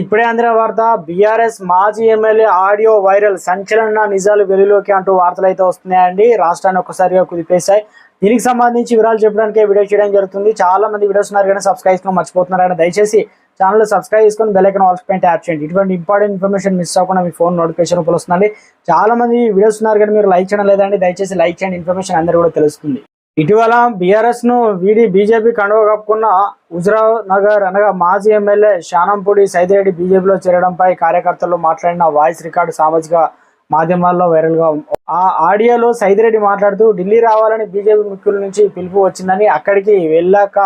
ఇప్పుడే అందిన వార్త బీఆర్ఎస్ మాజీ ఎమ్మెల్యే ఆడియో వైరల్ సంచలన నిజాలు వెలుగులోకి అంటూ వార్తలు అయితే వస్తున్నాయండి. రాష్ట్రాన్ని ఒక్కసారిగా కుదిపేశాయి. దీనికి సంబంధించి వివరాలు చెప్పడానికి వీడియో చేయడం జరుగుతుంది. చాలా మంది వీడియోస్ ఉన్నారు కానీ సబ్స్క్రైబ్ మర్చిపోతున్నారు మర్చిపోతున్నారని దయచేసి ఛానల్ సబ్స్క్రైబ్ చేసుకుని బెల్ ఐకన్ ఆల్స్ పైన ట్యాప్ చేయండి. ఇటువంటి ఇంపార్టెంట్ ఇన్ఫర్మేషన్ మిస్ అవ్వకుండా మీ ఫోన్ నోటిఫికేషన్ రూపంలో వస్తుందండి చాలా మంది వీడియోస్ ఉన్నారు కానీ మీరు లైక్ చేయడం లేదండి. దయచేసి లైక్ చేయండి. ఇన్ఫర్మేషన్ అందరూ కూడా తెలుస్తుంది. ఇటీవల బీఆర్ఎస్ను వీడి బీజేపీ కండువ కప్పుకున్న హుజరావ్ నగర్ అనగా మాజీ ఎమ్మెల్యే శానంపూడి సైదిరెడ్డి బీజేపీలో చేరడంపై కార్యకర్తలు మాట్లాడిన వాయిస్ రికార్డు సామాజిక మాధ్యమాల్లో వైరల్గా ఆ ఆడియోలో సైదిరెడ్డి మాట్లాడుతూ ఢిల్లీ రావాలని బీజేపీ ముఖ్యుల నుంచి పిలుపు వచ్చిందని అక్కడికి వెళ్ళాక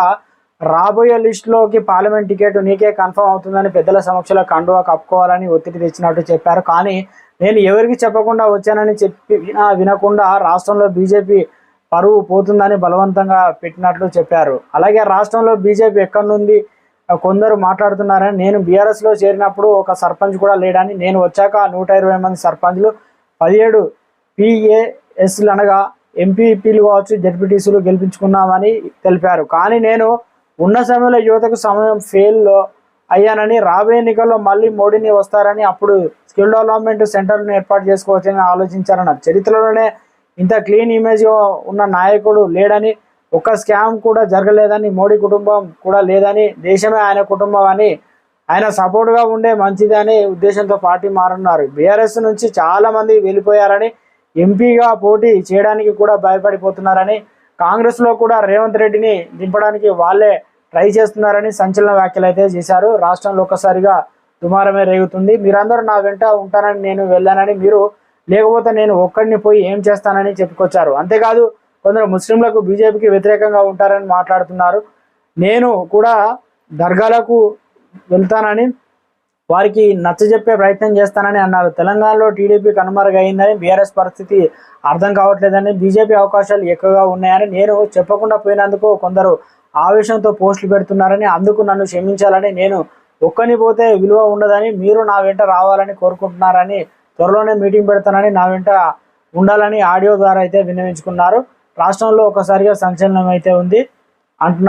రాబోయే లిస్టులోకి పార్లమెంట్ టికెట్ నీకే కన్ఫర్మ్ అవుతుందని పెద్దల సమక్షంలో కండువా కప్పుకోవాలని ఒత్తిడి తెచ్చినట్టు చెప్పారు. కానీ నేను ఎవరికి చెప్పకుండా వచ్చానని చెప్పి వినకుండా రాష్ట్రంలో బీజేపీ పరువు పోతుందని బలవంతంగా పెట్టినట్లు చెప్పారు. అలాగే రాష్ట్రంలో బీజేపీ ఎక్కడి నుండి కొందరు మాట్లాడుతున్నారని నేను బీఆర్ఎస్లో చేరినప్పుడు ఒక సర్పంచ్ కూడా లేడని నేను వచ్చాక నూట ఇరవై మంది సర్పంచ్లు పదిహేడు పిఏఎస్లు అనగా ఎంపీపీలు కావచ్చు జడ్పీటీసీలు గెలిపించుకున్నామని తెలిపారు. కానీ నేను ఉన్న సమయంలో యువతకు సమయం ఫెయిల్లో అయ్యానని రాబోయే ఎన్నికల్లో మళ్ళీ మోడీని వస్తారని అప్పుడు స్కిల్ డెవలప్మెంట్ సెంటర్ను ఏర్పాటు చేసుకోవచ్చని ఆలోచించారన్నారు. చరిత్రలోనే ఇంత క్లీన్ ఇమేజ్ ఉన్న నాయకుడు లేడని ఒక్క స్కామ్ కూడా జరగలేదని మోడీ కుటుంబం కూడా లేదని దేశమే ఆయన కుటుంబం అని ఆయన సపోర్ట్గా ఉండే మంచిదని ఉద్దేశంతో పార్టీ మారన్నారు. బీఆర్ఎస్ నుంచి చాలా మంది వెళ్ళిపోయారని ఎంపీగా పోటీ చేయడానికి కూడా భయపడిపోతున్నారని కాంగ్రెస్లో కూడా రేవంత్ రెడ్డిని దింపడానికి వాళ్ళే ట్రై చేస్తున్నారని సంచలన వ్యాఖ్యలు అయితే చేశారు. రాష్ట్రంలో ఒక్కసారిగా దుమారమే రేగుతుంది. మీరందరూ నా వెంట ఉంటానని నేను వెళ్ళానని మీరు లేకపోతే నేను ఒక్కడిని పోయి ఏం చేస్తానని చెప్పుకొచ్చారు. అంతేకాదు కొందరు ముస్లింలకు బీజేపీకి వ్యతిరేకంగా ఉంటారని మాట్లాడుతున్నారు. నేను కూడా దర్గాలకు వెళ్తానని వారికి నచ్చజెప్పే ప్రయత్నం చేస్తానని అన్నారు. తెలంగాణలో టీడీపీ కనుమరుగైందని బీఆర్ఎస్ పరిస్థితి అర్థం కావట్లేదని బీజేపీ అవకాశాలు ఎక్కువగా ఉన్నాయని నేను చెప్పకుండా పోయినందుకు కొందరు ఆవేశంతో పోస్టులు పెడుతున్నారని అందుకు నన్ను క్షమించాలని నేను ఒక్కని పోతే విలువ ఉండదని మీరు నా వెంట రావాలని కోరుకుంటున్నారని త్వరలోనే మీటింగ్ పెడతానని నా వెంట ఉండాలని ఆడియో ద్వారా అయితే విన్నవించుకున్నారు. రాష్ట్రంలో ఒకసారిగా సంచలనం అయితే ఉంది. అంటున్నారు